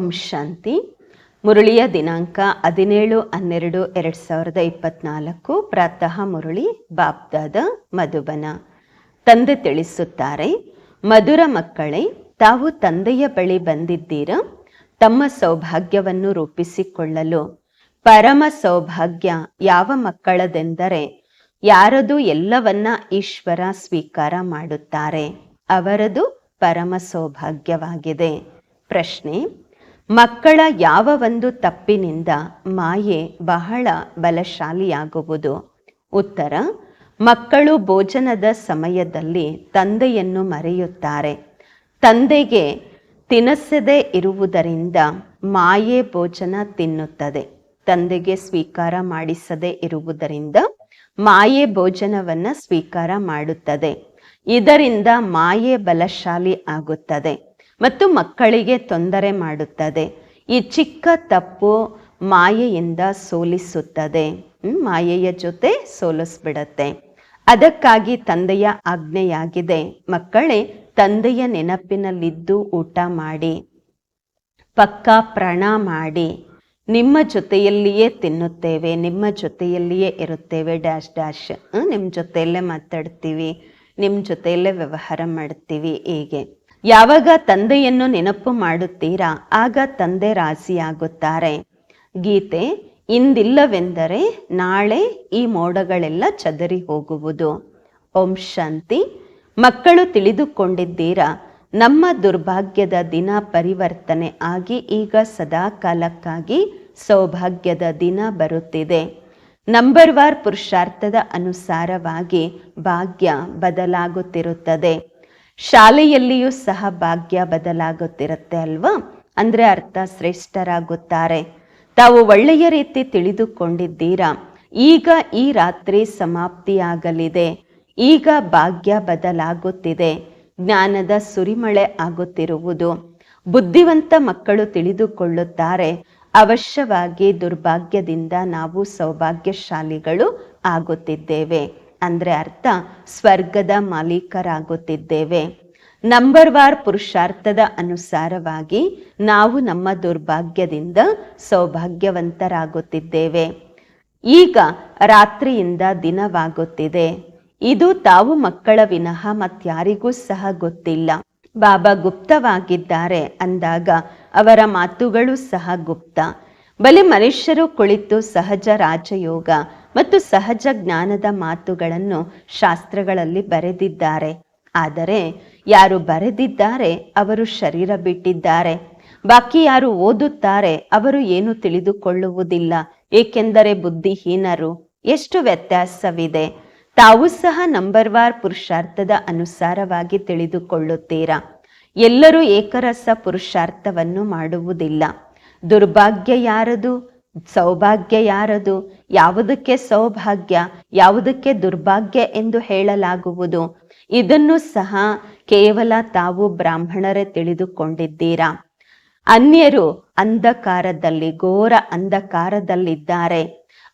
ಓಂ ಶಾಂತಿ. ಮುರಳಿಯ ದಿನಾಂಕ ಹದಿನೇಳು, ಹನ್ನೆರಡು, ಎರಡು ಸಾವಿರದ ಇಪ್ಪತ್ನಾಲ್ಕು. ಪ್ರಾತಃ ಮುರಳಿ ಬಾಬ್ದಾದ ಮಧುಬನ. ತಂದೆ ತಿಳಿಸುತ್ತಾರೆ, ಮಧುರ ಮಕ್ಕಳೇ, ತಾವು ತಂದೆಯ ಬಳಿ ಬಂದಿದ್ದೀರ? ತಮ್ಮ ಸೌಭಾಗ್ಯವನ್ನು ರೂಪಿಸಿಕೊಳ್ಳಲು. ಪರಮ ಸೌಭಾಗ್ಯ ಯಾವ ಮಕ್ಕಳದೆಂದರೆ, ಯಾರದು ಎಲ್ಲವನ್ನ ಈಶ್ವರ ಸ್ವೀಕಾರ ಮಾಡುತ್ತಾರೆ, ಅವರದು ಪರಮ ಸೌಭಾಗ್ಯವಾಗಿದೆ. ಪ್ರಶ್ನೆ ಮಕ್ಕಳ ಯಾವ ಒಂದು ತಪ್ಪಿನಿಂದ ಮಾಯೆ ಬಹಳ ಬಲಶಾಲಿಯಾಗುವುದು? ಉತ್ತರ, ಮಕ್ಕಳು ಭೋಜನದ ಸಮಯದಲ್ಲಿ ತಂದೆಯನ್ನು ಮರೆಯುತ್ತಾರೆ. ತಂದೆಗೆ ತಿನಸದೇ ಇರುವುದರಿಂದ ಮಾಯೆ ಭೋಜನ ತಿನ್ನುತ್ತದೆ. ತಂದೆಗೆ ಸ್ವೀಕಾರ ಮಾಡಿಸದೇ ಇರುವುದರಿಂದ ಮಾಯೆ ಭೋಜನವನ್ನು ಸ್ವೀಕಾರ ಮಾಡುತ್ತದೆ. ಇದರಿಂದ ಮಾಯೆ ಬಲಶಾಲಿ ಆಗುತ್ತದೆ. ಮತ್ತು ಮಕ್ಕಳಿಗೆ ತೊಂದರೆ ಮಾಡುತ್ತದೆ. ಈ ಚಿಕ್ಕ ತಪ್ಪು ಮಾಯೆಯಿಂದ ಸೋಲಿಸುತ್ತದೆ. ಮಾಯೆಯ ಜೊತೆ ಸೋಲಿಸ್ಬಿಡತ್ತೆ. ಅದಕ್ಕಾಗಿ ತಂದೆಯ ಆಜ್ಞೆಯಾಗಿದೆ. ಮಕ್ಕಳೇ, ತಂದೆಯ ನೆನಪಿನಲ್ಲಿದ್ದು ಊಟ ಮಾಡಿ, ಪಕ್ಕಾ ಪ್ರಣ ಮಾಡಿ. ನಿಮ್ಮ ಜೊತೆಯಲ್ಲಿಯೇ ತಿನ್ನುತ್ತೇವೆ, ನಿಮ್ಮ ಜೊತೆಯಲ್ಲಿಯೇ ಇರುತ್ತೇವೆ, ಡ್ಯಾಶ್ ಡ್ಯಾಶ್. ನಿಮ್ಮ ಜೊತೆಯಲ್ಲೇ ಮಾತಾಡ್ತೀವಿ ನಿಮ್ಮ ಜೊತೆಯಲ್ಲೇ ವ್ಯವಹಾರ ಮಾಡ್ತೀವಿ, ಹೀಗೆ. ಯಾವಾಗ ತಂದೆಯನ್ನು ನೆನಪು ಮಾಡುತ್ತೀರಾ? ಆಗ ತಂದೆ ರಾಸಿಯಾಗುತ್ತಾರೆ ಗೀತೆ, ಇಂದಿಲ್ಲವೆಂದರೆ ನಾಳೆ ಈ ಮೋಡಗಳೆಲ್ಲ ಚದರಿ ಹೋಗುವುದು. ಓಂ ಶಾಂತಿ. ಮಕ್ಕಳು ತಿಳಿದುಕೊಂಡಿದ್ದೀರಾ? ನಮ್ಮ ದುರ್ಭಾಗ್ಯದ ದಿನ ಪರಿವರ್ತನೆ ಆಗಿ ಈಗ ಸದಾ ಕಾಲಕ್ಕಾಗಿ ಸೌಭಾಗ್ಯದ ದಿನ ಬರುತ್ತಿದೆ. ನಂಬರ್ ವಾರ್ ಪುರುಷಾರ್ಥದ ಅನುಸಾರವಾಗಿ ಭಾಗ್ಯ ಬದಲಾಗುತ್ತಿರುತ್ತದೆ. ಶಾಲೆಯಲ್ಲಿಯೂ ಸಹ ಭಾಗ್ಯ ಬದಲಾಗುತ್ತಿರುತ್ತೆ ಅಲ್ವಾ? ಅಂದರೆ ಅರ್ಥ ಶ್ರೇಷ್ಠರಾಗುತ್ತಾರೆ. ತಾವು ಒಳ್ಳೆಯ ರೀತಿ ತಿಳಿದುಕೊಂಡಿದ್ದೀರಾ? ಈಗ ಈ ರಾತ್ರಿ ಸಮಾಪ್ತಿಯಾಗಲಿದೆ. ಈಗ ಭಾಗ್ಯ ಬದಲಾಗುತ್ತಿದೆ. ಜ್ಞಾನದ ಸುರಿಮಳೆ ಆಗುತ್ತಿರುವುದು. ಬುದ್ಧಿವಂತ ಮಕ್ಕಳು ತಿಳಿದುಕೊಳ್ಳುತ್ತಾರೆ. ಅವಶ್ಯವಾಗಿ ದುರ್ಭಾಗ್ಯದಿಂದ ನಾವು ಸೌಭಾಗ್ಯಶಾಲಿಗಳು ಆಗುತ್ತಿದ್ದೇವೆ. ಅಂದ್ರೆ ಅರ್ಥ ಸ್ವರ್ಗದ ಮಾಲೀಕರಾಗುತ್ತಿದ್ದೇವೆ. ನಂಬರ್ ವಾರ್ ಪುರುಷಾರ್ಥದ ಅನುಸಾರವಾಗಿ ನಾವು ನಮ್ಮ ದುರ್ಭಾಗ್ಯದಿಂದ ಸೌಭಾಗ್ಯವಂತರಾಗುತ್ತಿದ್ದೇವೆ. ಈಗ ರಾತ್ರಿಯಿಂದ ದಿನವಾಗುತ್ತಿದೆ. ಇದು ತಾವು ಮಕ್ಕಳ ವಿನಃ ಮತ್ಯಾರಿಗೂ ಸಹ ಗೊತ್ತಿಲ್ಲ. ಬಾಬಾ ಗುಪ್ತವಾಗಿದ್ದಾರೆ ಅಂದಾಗ ಅವರ ಮಾತುಗಳು ಸಹ ಗುಪ್ತ. ಬಲಿ ಮನುಷ್ಯರು ಕುಳಿತು ಸಹಜ ರಾಜಯೋಗ ಮತ್ತು ಸಹಜ ಜ್ಞಾನದ ಮಾತುಗಳನ್ನು ಶಾಸ್ತ್ರಗಳಲ್ಲಿ ಬರೆದಿದ್ದಾರೆ. ಆದರೆ ಯಾರು ಬರೆದಿದ್ದಾರೆ, ಅವರು ಶರೀರ ಬಿಟ್ಟಿದ್ದಾರೆ. ಬಾಕಿ ಯಾರು ಓದುತ್ತಾರೆ, ಅವರು ಏನು ತಿಳಿದುಕೊಳ್ಳುವುದಿಲ್ಲ. ಏಕೆಂದರೆ ಬುದ್ಧಿಹೀನರು, ಎಷ್ಟು ವ್ಯತ್ಯಾಸವಿದೆ. ತಾವು ಸಹ ನಂಬರ್ ವಾರ್ ಪುರುಷಾರ್ಥದ ಅನುಸಾರವಾಗಿ ತಿಳಿದುಕೊಳ್ಳುತ್ತೀರಾ. ಎಲ್ಲರೂ ಏಕರಸ ಪುರುಷಾರ್ಥವನ್ನು ಮಾಡುವುದಿಲ್ಲ. ದುರ್ಭಾಗ್ಯ ಯಾರದು? ಸೌಭಾಗ್ಯ ಯಾರದು? ಯಾವುದಕ್ಕೆ ಸೌಭಾಗ್ಯ, ಯಾವುದಕ್ಕೆ ದುರ್ಭಾಗ್ಯ ಎಂದು ಹೇಳಲಾಗುವುದು? ಇದನ್ನು ಸಹ ಕೇವಲ ತಾವು ಬ್ರಾಹ್ಮಣರೇ ತಿಳಿದುಕೊಂಡಿದ್ದೀರಾ? ಅನ್ಯರು ಅಂಧಕಾರದಲ್ಲಿ, ಘೋರ ಅಂಧಕಾರದಲ್ಲಿದ್ದಾರೆ.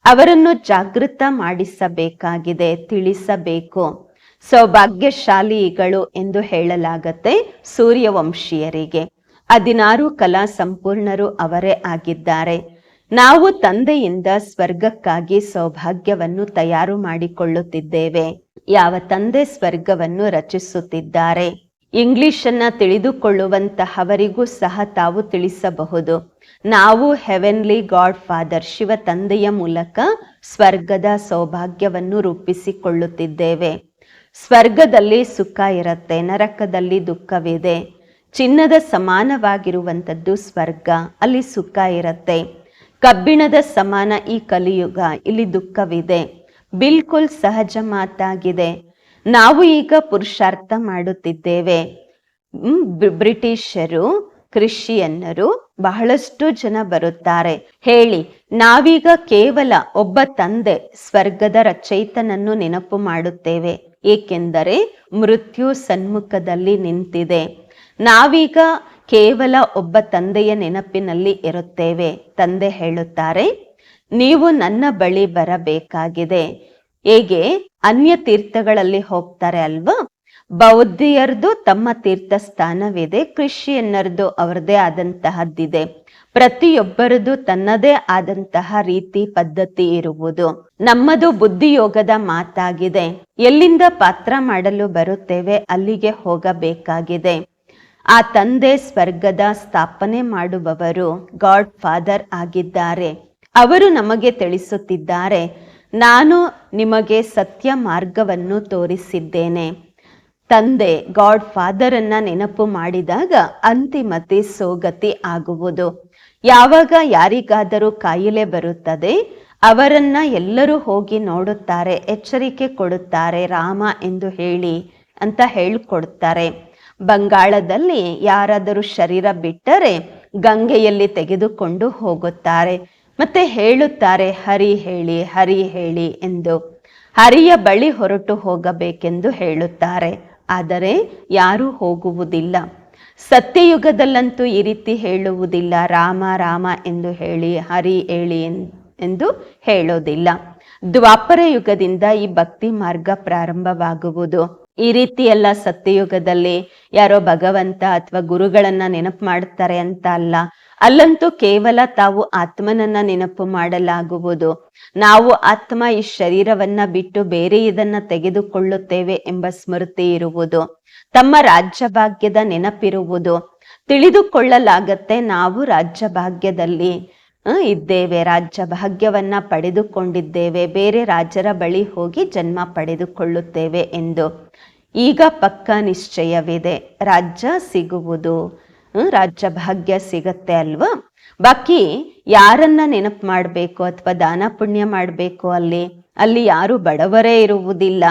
ಅವರನ್ನು ಜಾಗೃತ ಮಾಡಿಸಬೇಕಾಗಿದೆ, ತಿಳಿಸಬೇಕು. ಸೌಭಾಗ್ಯಶಾಲಿಗಳು ಎಂದು ಹೇಳಲಾಗತ್ತೆ ಸೂರ್ಯವಂಶೀಯರಿಗೆ. ಹದಿನಾರು ಕಲಾ ಸಂಪೂರ್ಣರು ಅವರೇ ಆಗಿದ್ದಾರೆ. ನಾವು ತಂದೆಯಿಂದ ಸ್ವರ್ಗಕ್ಕಾಗಿ ಸೌಭಾಗ್ಯವನ್ನು ತಯಾರು ಮಾಡಿಕೊಳ್ಳುತ್ತಿದ್ದೇವೆ. ಯಾವ ತಂದೆ ಸ್ವರ್ಗವನ್ನು ರಚಿಸುತ್ತಿದ್ದಾರೆ? ಇಂಗ್ಲಿಷನ್ನ ತಿಳಿದುಕೊಳ್ಳುವಂತಹವರಿಗೂ ಸಹ ತಾವು ತಿಳಿಸಬಹುದು. ನಾವು ಹೆವೆನ್ಲಿ ಗಾಡ್ ಫಾದರ್ ಶಿವ ತಂದೆಯ ಮೂಲಕ ಸ್ವರ್ಗದ ಸೌಭಾಗ್ಯವನ್ನು ರೂಪಿಸಿಕೊಳ್ಳುತ್ತಿದ್ದೇವೆ. ಸ್ವರ್ಗದಲ್ಲಿ ಸುಖ ಇರತ್ತೆ, ನರಕದಲ್ಲಿ ದುಃಖವಿದೆ. ಚಿನ್ನದ ಸಮಾನವಾಗಿರುವಂಥದ್ದು ಸ್ವರ್ಗ, ಅಲ್ಲಿ ಸುಖ ಇರತ್ತೆ. ಕಬ್ಬಿಣದ ಸಮಾನ ಈ ಕಲಿಯುಗ ಇಲ್ಲಿ ದುಃಖವಿದೆ. ಬಿಲ್ಕುಲ್ ಸಹಜ ಮಾತಾಗಿದೆ. ನಾವು ಈಗ ಪುರುಷಾರ್ಥ ಮಾಡುತ್ತಿದ್ದೇವೆ. ಬ್ರಿಟಿಷರು, ಕ್ರಿಶ್ಚಿಯನ್ನರು ಬಹಳಷ್ಟು ಜನ ಬರುತ್ತಾರೆ. ಹೇಳಿ, ನಾವೀಗ ಕೇವಲ ಒಬ್ಬ ತಂದೆ ಸ್ವರ್ಗದ ರಚಯಿತನನ್ನು ನೆನಪು ಮಾಡುತ್ತೇವೆ. ಏಕೆಂದರೆ ಮೃತ್ಯು ಸನ್ಮುಖದಲ್ಲಿ ನಿಂತಿದೆ. ನಾವೀಗ ಕೇವಲ ಒಬ್ಬ ತಂದೆಯ ನೆನಪಿನಲ್ಲಿ ಇರುತ್ತೇವೆ, ತಂದೆ ಹೇಳುತ್ತಾರೆ, ನೀವು ನನ್ನ ಬಳಿ ಬರಬೇಕಾಗಿದೆ. ಹೇಗೆ? ಅನ್ಯ ತೀರ್ಥಗಳಲ್ಲಿ ಹೋಗ್ತಾರೆ ಅಲ್ವಾ? ಬೌದ್ಧಿಯರ್ದು ತಮ್ಮ ತೀರ್ಥ ಸ್ಥಾನವಿದೆ ಕ್ರಿಶ್ಚಿಯನ್ನರದು ಅವರದೇ ಆದಂತಹದ್ದಿದೆ. ಪ್ರತಿಯೊಬ್ಬರದು ತನ್ನದೇ ಆದಂತಹ ರೀತಿ ಪದ್ಧತಿ ಇರುವುದು. ನಮ್ಮದು ಬುದ್ಧಿಯೋಗದ ಮಾತಾಗಿದೆ. ಎಲ್ಲಿಂದ ಪಾತ್ರ ಮಾಡಲು ಬರುತ್ತೇವೆ ಅಲ್ಲಿಗೆ ಹೋಗಬೇಕಾಗಿದೆ. ಆ ತಂದೆ ಸ್ವರ್ಗದ ಸ್ಥಾಪನೆ ಮಾಡುವವರು ಗಾಡ್ ಫಾದರ್ ಆಗಿದ್ದಾರೆ. ಅವರು ನಮಗೆ ತಿಳಿಸುತ್ತಿದ್ದಾರೆ, ನಾನು ನಿಮಗೆ ಸತ್ಯ ಮಾರ್ಗವನ್ನು ತೋರಿಸಿದ್ದೇನೆ. ತಂದೆ, ಗಾಡ್ ಫಾದರ್ ಅನ್ನ ನೆನಪು ಮಾಡಿದಾಗ ಅಂತಿಮತೆ ಸೋಗತಿ ಆಗುವುದು. ಯಾವಾಗ ಯಾರಿಗಾದರೂ ಕಾಯಿಲೆ ಬರುತ್ತದೆ, ಅವರನ್ನ ಎಲ್ಲರೂ ಹೋಗಿ ನೋಡುತ್ತಾರೆ, ಎಚ್ಚರಿಕೆ ಕೊಡುತ್ತಾರೆ, ರಾಮ ಎಂದು ಹೇಳಿ ಅಂತ ಹೇಳಿಕೊಡುತ್ತಾರೆ ಬಂಗಾಳದಲ್ಲಿ ಯಾರಾದರೂ ಶರೀರ ಬಿಟ್ಟರೆ ಗಂಗೆಯಲ್ಲಿ ತೆಗೆದುಕೊಂಡು ಹೋಗುತ್ತಾರೆ. ಮತ್ತೆ ಹೇಳುತ್ತಾರೆ, ಹರಿ ಹೇಳಿ ಹರಿ ಹೇಳಿ ಎಂದು. ಹರಿಯ ಬಳಿ ಹೊರಟು ಹೋಗಬೇಕೆಂದು ಹೇಳುತ್ತಾರೆ. ಆದರೆ ಯಾರೂ ಹೋಗುವುದಿಲ್ಲ. ಸತ್ಯಯುಗದಲ್ಲಂತೂ ಈ ರೀತಿ ಹೇಳುವುದಿಲ್ಲ. ರಾಮ ರಾಮ ಎಂದು ಹೇಳಿ, ಹರಿ ಹೇಳಿ ಎಂದು ಹೇಳೋದಿಲ್ಲ. ದ್ವಾಪರ ಯುಗದಿಂದ ಈ ಭಕ್ತಿ ಮಾರ್ಗ ಪ್ರಾರಂಭವಾಗುವುದು. ಈ ರೀತಿ ಎಲ್ಲ ಸತ್ಯಯುಗದಲ್ಲಿ ಯಾರೋ ಭಗವಂತ ಅಥವಾ ಗುರುಗಳನ್ನ ನೆನಪು ಮಾಡ್ತಾರೆ ಅಂತ ಅಲ್ಲ, ಅಲ್ಲಂತೂ ಕೇವಲ ತಾವು ಆತ್ಮನನ್ನ ನೆನಪು ಮಾಡಲಾಗುವುದು. ನಾವು ಆತ್ಮ ಈ ಶರೀರವನ್ನ ಬಿಟ್ಟು ಬೇರೆ ಇದನ್ನ ತೆಗೆದುಕೊಳ್ಳುತ್ತೇವೆ ಎಂಬ ಸ್ಮೃತಿ ಇರುವುದು. ತಮ್ಮ ರಾಜ್ಯ ಭಾಗ್ಯದ ನೆನಪಿರುವುದು. ತಿಳಿದುಕೊಳ್ಳಲಾಗತ್ತೆ ನಾವು ರಾಜ್ಯ ಭಾಗ್ಯದಲ್ಲಿ ಇದ್ದೇವೆ ರಾಜ್ಯ ಭಾಗ್ಯವನ್ನ ಪಡೆದುಕೊಂಡಿದ್ದೇವೆ, ಬೇರೆ ರಾಜರ ಬಳಿ ಹೋಗಿ ಜನ್ಮ ಪಡೆದುಕೊಳ್ಳುತ್ತೇವೆ ಎಂದು. ಈಗ ಪಕ್ಕ ನಿಶ್ಚಯವಿದೆ. ರಾಜ್ಯ ಸಿಗುವುದು. ರಾಜ್ಯ ಭಾಗ್ಯ ಸಿಗತ್ತೆ ಅಲ್ವಾ? ಬಾಕಿ ಯಾರನ್ನ ನೆನಪು ಮಾಡಬೇಕು ಅಥವಾ ದಾನ ಪುಣ್ಯ ಮಾಡಬೇಕು ಅಲ್ಲಿ? ಅಲ್ಲಿ ಯಾರು ಬಡವರೇ ಇರುವುದಿಲ್ಲ.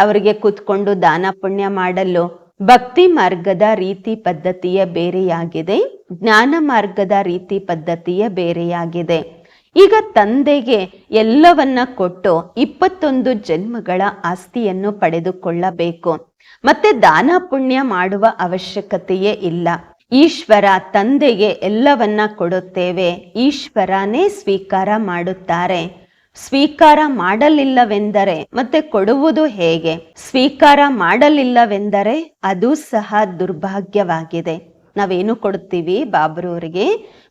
ಅವರಿಗೆ ಕೂತ್ಕೊಂಡು ದಾನ ಪುಣ್ಯ ಮಾಡಲು. ಭಕ್ತಿ ಮಾರ್ಗದ ರೀತಿ ಪದ್ಧತಿಯ ಬೇರೆಯಾಗಿದೆ. ಜ್ಞಾನ ಮಾರ್ಗದ ರೀತಿ ಪದ್ಧತಿಯ ಬೇರೆಯಾಗಿದೆ. ಈಗ ತಂದೆಗೆ ಎಲ್ಲವನ್ನ ಕೊಟ್ಟು ಇಪ್ಪತ್ತೊಂದು ಜನ್ಮಗಳ ಆಸ್ತಿಯನ್ನು ಪಡೆದುಕೊಳ್ಳಬೇಕು. ಮತ್ತೆ ದಾನ ಪುಣ್ಯ ಮಾಡುವ ಅವಶ್ಯಕತೆಯೇ ಇಲ್ಲ. ಈಶ್ವರ ತಂದೆಗೆ ಎಲ್ಲವನ್ನ ಕೊಡುತ್ತೇವೆ. ಈಶ್ವರನೇ ಸ್ವೀಕಾರ ಮಾಡುತ್ತಾರೆ. ಸ್ವೀಕಾರ ಮಾಡಲಿಲ್ಲವೆಂದರೆ ಮತ್ತೆ ಕೊಡುವುದು ಹೇಗೆ? ಸ್ವೀಕಾರ ಮಾಡಲಿಲ್ಲವೆಂದರೆ ಅದು ಸಹ ದುರ್ಭಾಗ್ಯವಾಗಿದೆ. ನಾವೇನು ಕೊಡ್ತೀವಿ ಬಾಬ್ರವರಿಗೆ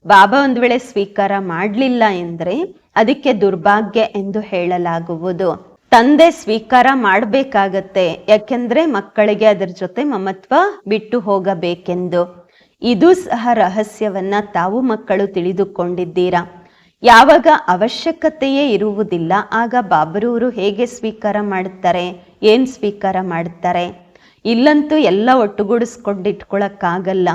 ಬಾಬಾ ಒಂದು ವೇಳೆ ಸ್ವೀಕಾರ ಮಾಡಲಿಲ್ಲ ಎಂದ್ರೆ ಅದಕ್ಕೆ ದುರ್ಭಾಗ್ಯ ಎಂದು ಹೇಳಲಾಗುವುದು. ತಂದೆ ಸ್ವೀಕಾರ ಮಾಡಬೇಕಾಗತ್ತೆ, ಯಾಕೆಂದ್ರೆ ಮಕ್ಕಳಿಗೆ ಅದರ ಜೊತೆ ಮಮತ್ವ ಬಿಟ್ಟು ಹೋಗಬೇಕೆಂದು. ಇದು ಸಹ ರಹಸ್ಯವನ್ನ ತಾವು ಮಕ್ಕಳು ತಿಳಿದುಕೊಂಡಿದ್ದೀರಾ? ಯಾವಾಗ ಅವಶ್ಯಕತೆಯೇ ಇರುವುದಿಲ್ಲ, ಆಗ ಬಾಬರೂರು ಹೇಗೆ ಸ್ವೀಕಾರ ಮಾಡುತ್ತಾರೆ, ಏನ್ ಸ್ವೀಕಾರ ಮಾಡುತ್ತಾರೆ? ಇಲ್ಲಂತೂ ಎಲ್ಲ ಒಟ್ಟುಗೂಡಿಸ್ಕೊಂಡಿಟ್ಕೊಳಕ್ಕಾಗಲ್ಲ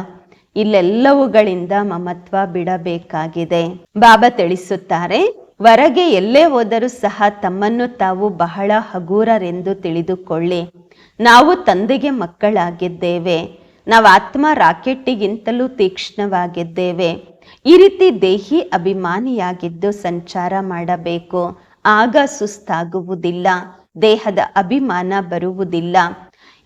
ಇಲ್ಲೆಲ್ಲವುಗಳಿಂದ ಮಮತ್ವ ಬಿಡಬೇಕಾಗಿದೆ. ಬಾಬಾ ತಿಳಿಸುತ್ತಾರೆ ಹೊರಗೆ ಎಲ್ಲೇ ಹೋದರೂ ಸಹ ತಮ್ಮನ್ನು ತಾವು ಬಹಳ ಹಗೂರರೆಂದು ತಿಳಿದುಕೊಳ್ಳಿ. ನಾವು ತಂದೆಗೆ ಮಕ್ಕಳಾಗಿದ್ದೇವೆ. ನಾವು ಆತ್ಮ ರಾಕೆಟ್ಟಿಗಿಂತಲೂ ತೀಕ್ಷ್ಣವಾಗಿದ್ದೇವೆ. ಈ ರೀತಿ ದೇಹಿ ಅಭಿಮಾನಿಯಾಗಿದ್ದು ಸಂಚಾರ ಮಾಡಬೇಕು. ಆಗ ಸುಸ್ತಾಗುವುದಿಲ್ಲ, ದೇಹದ ಅಭಿಮಾನ ಬರುವುದಿಲ್ಲ.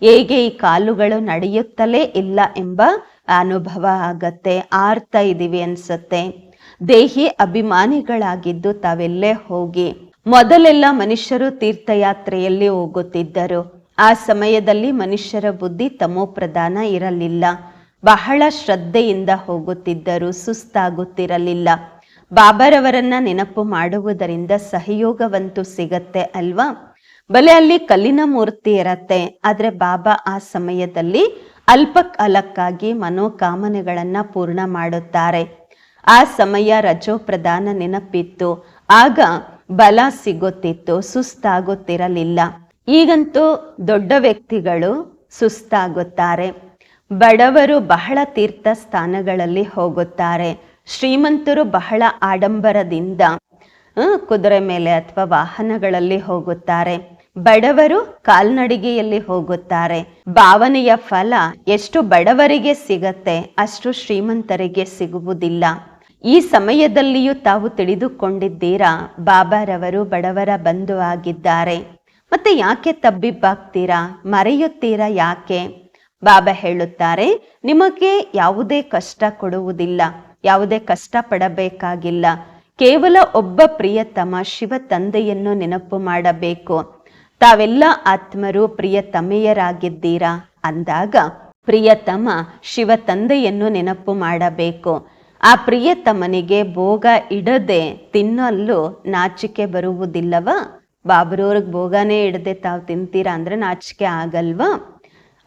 ಹೇಗೆ ಈ ಕಾಲುಗಳು ನಡೆಯುತ್ತಲೇ ಇಲ್ಲ ಎಂಬ ಅನುಭವ ಆಗತ್ತೆ, ಆರ್ತಾ ಇದೀವಿ ಅನ್ಸತ್ತೆ. ದೇಹಿ ಅಭಿಮಾನಿಗಳಾಗಿದ್ದು ತಾವೆಲ್ಲೇ ಹೋಗಿ. ಮೊದಲೆಲ್ಲ ಮನುಷ್ಯರು ತೀರ್ಥಯಾತ್ರೆಯಲ್ಲಿ ಹೋಗುತ್ತಿದ್ದರು. ಆ ಸಮಯದಲ್ಲಿ ಮನುಷ್ಯರ ಬುದ್ಧಿ ತಮೋ ಪ್ರಧಾನ ಇರಲಿಲ್ಲ. ಬಹಳ ಶ್ರದ್ಧೆಯಿಂದ ಹೋಗುತ್ತಿದ್ದರು ಸುಸ್ತಾಗುತ್ತಿರಲಿಲ್ಲ. ಬಾಬರವರನ್ನ ನೆನಪು ಮಾಡುವುದರಿಂದ ಸಹಯೋಗವಂತೂ ಸಿಗತ್ತೆ ಅಲ್ವಾ? ಬಲೆ ಅಲ್ಲಿ ಕಲ್ಲಿನ ಮೂರ್ತಿ ಇರತ್ತೆ, ಆದ್ರೆ ಬಾಬಾ ಆ ಸಮಯದಲ್ಲಿ ಅಲ್ಪ ಕಾಲಕ್ಕಾಗಿ ಮನೋಕಾಮನೆಗಳನ್ನ ಪೂರ್ಣ ಮಾಡುತ್ತಾರೆ. ಆ ಸಮಯ ರಜೋ ಪ್ರಧಾನ ನೆನಪಿತ್ತು, ಆಗ ಬಲ ಸಿಗುತ್ತಿತ್ತು ಸುಸ್ತಾಗುತ್ತಿರಲಿಲ್ಲ ಈಗಂತೂ ದೊಡ್ಡ ವ್ಯಕ್ತಿಗಳು ಸುಸ್ತಾಗುತ್ತಾರೆ. ಬಡವರು ಬಹಳ ತೀರ್ಥ ಸ್ಥಾನಗಳಲ್ಲಿ ಹೋಗುತ್ತಾರೆ. ಶ್ರೀಮಂತರು ಬಹಳ ಆಡಂಬರದಿಂದ ಕುದುರೆ ಮೇಲೆ ಅಥವಾ ವಾಹನಗಳಲ್ಲಿ ಹೋಗುತ್ತಾರೆ. ಬಡವರು ಕಾಲ್ನಡಿಗೆಯಲ್ಲಿ ಹೋಗುತ್ತಾರೆ. ಭಾವನೆಯ ಫಲ ಎಷ್ಟು ಬಡವರಿಗೆ ಸಿಗತ್ತೆ ಅಷ್ಟು ಶ್ರೀಮಂತರಿಗೆ ಸಿಗುವುದಿಲ್ಲ. ಈ ಸಮಯದಲ್ಲಿಯೂ ತಾವು ತಿಳಿದುಕೊಂಡಿದ್ದೀರಾ, ಬಾಬಾರವರು ಬಡವರ ಬಂಧು ಆಗಿದ್ದಾರೆ. ಮತ್ತೆ ಯಾಕೆ ತಬ್ಬಿಬ್ಬಾಗ್ತೀರಾ, ಮರೆಯುತ್ತೀರಾ ಯಾಕೆ? ಬಾಬಾ ಹೇಳುತ್ತಾರೆ, ನಿಮಗೆ ಯಾವುದೇ ಕಷ್ಟ ಕೊಡುವುದಿಲ್ಲ, ಯಾವುದೇ ಕಷ್ಟ ಪಡಬೇಕಾಗಿಲ್ಲ ಕೇವಲ ಒಬ್ಬ ಪ್ರಿಯತಮ ಶಿವ ತಂದೆಯನ್ನು ನೆನಪು ಮಾಡಬೇಕು. ತಾವೆಲ್ಲ ಆತ್ಮರು ಪ್ರಿಯತಮೆಯರಾಗಿದ್ದೀರಾ ಅಂದಾಗ ಪ್ರಿಯತಮ ಶಿವ ತಂದೆಯನ್ನು ನೆನಪು ಮಾಡಬೇಕು. ಆ ಪ್ರಿಯತಮನಿಗೆ ಭೋಗ ಇಡದೆ ತಿನ್ನಲು ನಾಚಿಕೆ ಬರುವುದಿಲ್ಲವ? ಬಾಬರವ್ರಿಗೆ ಭೋಗನೇ ಇಡದೆ ತಾವು ತಿಂತೀರಾ ಅಂದ್ರೆ ನಾಚಿಕೆ ಆಗಲ್ವಾ?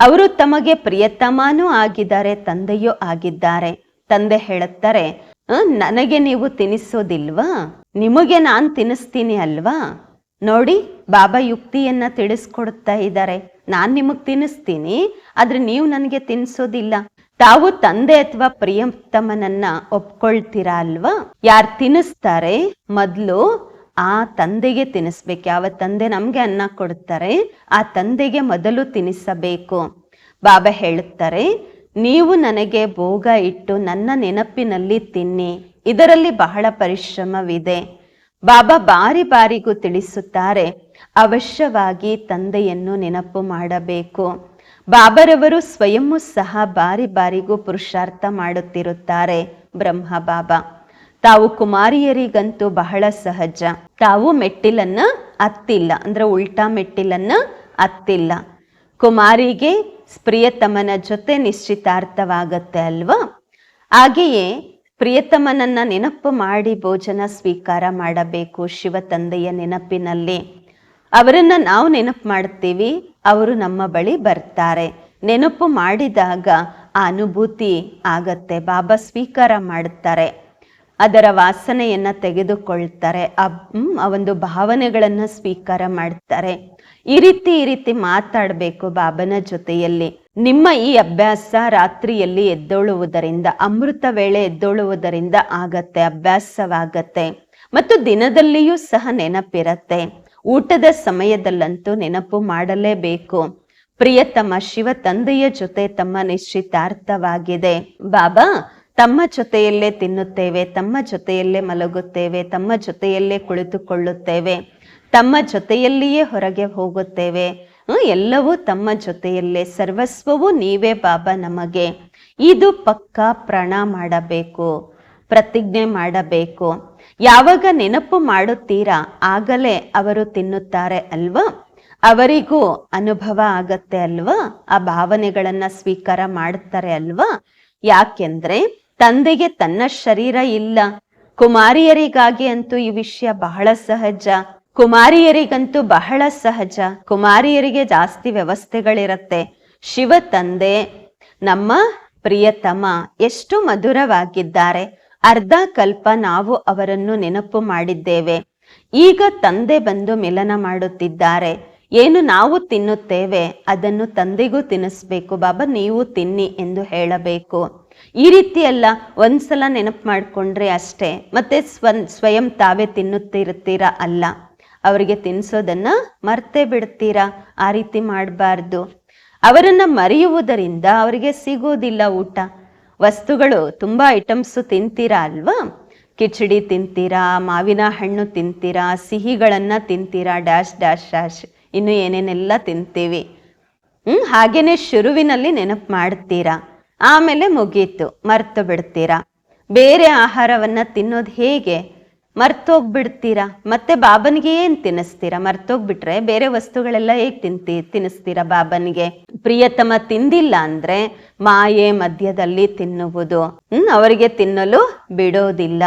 ಅವರು ತಮಗೆ ಪ್ರಿಯತಮನೂ ಆಗಿದ್ದಾರೆ ತಂದೆಯೂ ಆಗಿದ್ದಾರೆ. ತಂದೆ ಹೇಳುತ್ತಾರೆ "ಆ, ನನಗೆ ನೀವು ತಿನ್ನಿಸೋದಿಲ್ವಾ ನಿಮಗೆ ನಾನು ತಿನ್ನಿಸ್ತೀನಿ ಅಲ್ವಾ? ನೋಡಿ, ಬಾಬಾ ಯುಕ್ತಿಯನ್ನ ತಿಳಿಸ್ಕೊಡ್ತಾ ಇದ್ದಾರೆ. ನಾನ್ ನಿಮಗ್ ತಿನ್ನಿಸ್ತೀನಿ, ಆದ್ರೆ ನೀವು ನನಗೆ ತಿನ್ಸೋದಿಲ್ಲ. ತಾವು ತಂದೆ ಅಥವಾ ಪ್ರಿಯತಮನನ್ನ ಒಪ್ಕೊಳ್ತೀರಾ ಅಲ್ವಾ? ಯಾರು ತಿನ್ನಿಸ್ತಾರೆ? ಮೊದ್ಲು ಆ ತಂದೆಗೆ ತಿನ್ನಿಸ್ಬೇಕು. ಯಾವ ತಂದೆ ನಮ್ಗೆ ಅನ್ನ ಕೊಡ್ತಾರೆ, ಆ ತಂದೆಗೆ ಮೊದಲು ತಿನ್ನಿಸಬೇಕು. ಬಾಬಾ ಹೇಳುತ್ತಾರೆ ನೀವು ನನಗೆ ಭೋಗ ಇಟ್ಟು ನನ್ನ ನೆನಪಿನಲ್ಲಿ ತಿನ್ನಿ. ಇದರಲ್ಲಿ ಬಹಳ ಪರಿಶ್ರಮವಿದೆ. ಬಾಬಾ ಬಾರಿ ಬಾರಿಗೂ ತಿಳಿಸುತ್ತಾರೆ, ಅವಶ್ಯವಾಗಿ ತಂದೆಯನ್ನು ನೆನಪು ಮಾಡಬೇಕು. ಬಾಬರವರು ಸ್ವಯಂ ಸಹ ಬಾರಿ ಬಾರಿಗೂ ಪುರುಷಾರ್ಥ ಮಾಡುತ್ತಿರುತ್ತಾರೆ. ಬ್ರಹ್ಮ ಬಾಬಾ, ತಾವು ಕುಮಾರಿಯರಿಗಂತೂ ಬಹಳ ಸಹಜ. ತಾವು ಮೆಟ್ಟಿಲನ್ನ ಅತ್ತಿಲ್ಲ, ಅಂದ್ರೆ ಉಲ್ಟಾ ಮೆಟ್ಟಿಲನ್ನ ಅತ್ತಿಲ್ಲ. ಕುಮಾರಿಗೆ ಪ್ರಿಯತಮನ ಜೊತೆ ನಿಶ್ಚಿತಾರ್ಥವಾಗತ್ತೆ ಅಲ್ವಾ? ಹಾಗೆಯೇ ಪ್ರಿಯತಮನನ್ನ ನೆನಪು ಮಾಡಿ ಭೋಜನ ಸ್ವೀಕಾರ ಮಾಡಬೇಕು ಶಿವ ತಂದೆಯ ನೆನಪಿನಲ್ಲಿ. ಅವರನ್ನ ನಾವು ನೆನಪು ಮಾಡ್ತೀವಿ ಅವರು ನಮ್ಮ ಬಳಿ ಬರ್ತಾರೆ. ನೆನಪು ಮಾಡಿದಾಗ ಆ ಅನುಭೂತಿ ಆಗತ್ತೆ, ಬಾಬಾ ಸ್ವೀಕಾರ ಮಾಡುತ್ತಾರೆ. ಅದರ ವಾಸನೆಯನ್ನ ತೆಗೆದುಕೊಳ್ತಾರೆ, ಆ ಒಂದು ಭಾವನೆಗಳನ್ನ ಸ್ವೀಕಾರ ಮಾಡ್ತಾರೆ ಈ ರೀತಿ ಈ ರೀತಿ ಮಾತಾಡಬೇಕು ಬಾಬನ ಜೊತೆಯಲ್ಲಿ. ನಿಮ್ಮ ಈ ಅಭ್ಯಾಸ ರಾತ್ರಿಯಲ್ಲಿ ಎದ್ದೋಳುವುದರಿಂದ, ಅಮೃತ ವೇಳೆ ಎದ್ದೋಳುವುದರಿಂದ ಆಗತ್ತೆ, ಅಭ್ಯಾಸವಾಗತ್ತೆ. ಮತ್ತು ದಿನದಲ್ಲಿಯೂ ಸಹ ನೆನಪಿರತ್ತೆ. ಊಟದ ಸಮಯದಲ್ಲಂತೂ ನೆನಪು ಮಾಡಲೇಬೇಕು. ಪ್ರಿಯತಮ ಶಿವ ತಂದೆಯ ಜೊತೆ ತಮ್ಮ ನಿಶ್ಚಿತಾರ್ಥವಾಗಿದೆ. ಬಾಬಾ, ತಮ್ಮ ಜೊತೆಯಲ್ಲೇ ತಿನ್ನುತ್ತೇವೆ, ತಮ್ಮ ಜೊತೆಯಲ್ಲೇ ಮಲಗುತ್ತೇವೆ, ತಮ್ಮ ಜೊತೆಯಲ್ಲೇ ಕುಳಿತುಕೊಳ್ಳುತ್ತೇವೆ, ತಮ್ಮ ಜೊತೆಯಲ್ಲಿಯೇ ಹೊರಗೆ ಹೋಗುತ್ತೇವೆ. ಎಲ್ಲವೂ ತಮ್ಮ ಜೊತೆಯಲ್ಲೇ, ಸರ್ವಸ್ವವೂ ನೀವೇ ಬಾಬಾ ನಮಗೆ. ಇದು ಪಕ್ಕ ಪ್ರಣ ಮಾಡಬೇಕು, ಪ್ರತಿಜ್ಞೆ ಮಾಡಬೇಕು. ಯಾವಾಗ ನೆನಪು ಮಾಡುತ್ತೀರಾ? ಆಗಲೇ ಅವರು ತಿನ್ನುತ್ತಾರೆ ಅಲ್ವಾ? ಅವರಿಗೂ ಅನುಭವ ಆಗತ್ತೆ ಅಲ್ವಾ? ಆ ಭಾವನೆಗಳನ್ನ ಸ್ವೀಕಾರ ಮಾಡುತ್ತಾರೆ ಅಲ್ವಾ? ಯಾಕೆಂದ್ರೆ, ತಂದೆಗೆ ತನ್ನ ಶರೀರ ಇಲ್ಲ. ಕುಮಾರಿಯರಿಗಾಗಿ ಅಂತೂ ಈ ವಿಷಯ ಬಹಳ ಸಹಜ. ಕುಮಾರಿಯರಿಗಂತೂ ಬಹಳ ಸಹಜ. ಕುಮಾರಿಯರಿಗೆ ಜಾಸ್ತಿ ವ್ಯವಸ್ಥೆಗಳಿರತ್ತೆ. ಶಿವ ತಂದೆ, ನಮ್ಮ ಪ್ರಿಯತಮ, ಎಷ್ಟು ಮಧುರವಾಗಿದ್ದಾರೆ. ಅರ್ಧ ಕಲ್ಪ ನಾವು ಅವರನ್ನು ನೆನಪು ಮಾಡಿದ್ದೇವೆ. ಈಗ ತಂದೆ ಬಂದು ಮಿಲನ ಮಾಡುತ್ತಿದ್ದಾರೆ. ಏನು ನಾವು ತಿನ್ನುತ್ತೇವೆ, ಅದನ್ನು ತಂದೆಗೂ ತಿನ್ನಿಸ್ಬೇಕು. ಬಾಬಾ, ನೀವು ತಿನ್ನಿ ಎಂದು ಹೇಳಬೇಕು. ಈ ರೀತಿ ಎಲ್ಲ ಒಂದ್ಸಲ ನೆನಪು ಮಾಡ್ಕೊಂಡ್ರೆ ಅಷ್ಟೇ. ಮತ್ತೆ ಸ್ವನ್, ಸ್ವಯಂ ತಾವೇ ತಿನ್ನುತ್ತಿರುತ್ತೀರಾ? ಅಲ್ಲ. ಅವರಿಗೆ ತಿನ್ಸೋದನ್ನ ಮರ್ತೇ ಬಿಡ್ತೀರಾ? ಆ ರೀತಿ ಮಾಡಬಾರ್ದು. ಅವರನ್ನ ಮರೆಯುವುದರಿಂದ ಅವರಿಗೆ ಸಿಗೋದಿಲ್ಲ ಊಟ. ವಸ್ತುಗಳು ತುಂಬಾ ಐಟಮ್ಸ್ ತಿಂತೀರಾ ಅಲ್ವಾ? ಕಿಚಡಿ ತಿಂತೀರಾ, ಮಾವಿನ ಹಣ್ಣು ತಿಂತೀರಾ, ಸಿಹಿಗಳನ್ನ ತಿಂತೀರಾ? Dash dash dash. ಇನ್ನು ಏನೇನೆಲ್ಲ ತಿಂತೀವಿ? ಹ್ಞೂ ಹಾಗೇನೆ ಶುರುವಿನಲ್ಲಿ ನೆನಪು ಮಾಡ್ತೀರಾ? ಆಮೇಲೆ ಮುಗೀತು, ಮರ್ತು ಬಿಡ್ತೀರಾ? ಬೇರೆ ಆಹಾರವನ್ನ ತಿನ್ನೋದು ಹೇಗೆ? ಮರ್ತೋಗ್ಬಿಡ್ತೀರಾ? ಮತ್ತೆ ಬಾಬನಿಗೆ ಏನ್ ತಿನ್ನಿಸ್ತೀರಾ? ಮರ್ತೋಗ್ಬಿಟ್ರೆ ಬೇರೆ ವಸ್ತುಗಳೆಲ್ಲ ಹೇಗ್ ತಿಂತಿ, ತಿನ್ನಿಸ್ತೀರಾ ಬಾಬನಿಗೆ? ಪ್ರಿಯತಮ ತಿಂದಿಲ್ಲ ಅಂದ್ರೆ ಮಾಯೆ ಮಧ್ಯದಲ್ಲಿ ತಿನ್ನುವುದು. ಹ್ಮ್, ಅವರಿಗೆ ತಿನ್ನಲು ಬಿಡೋದಿಲ್ಲ.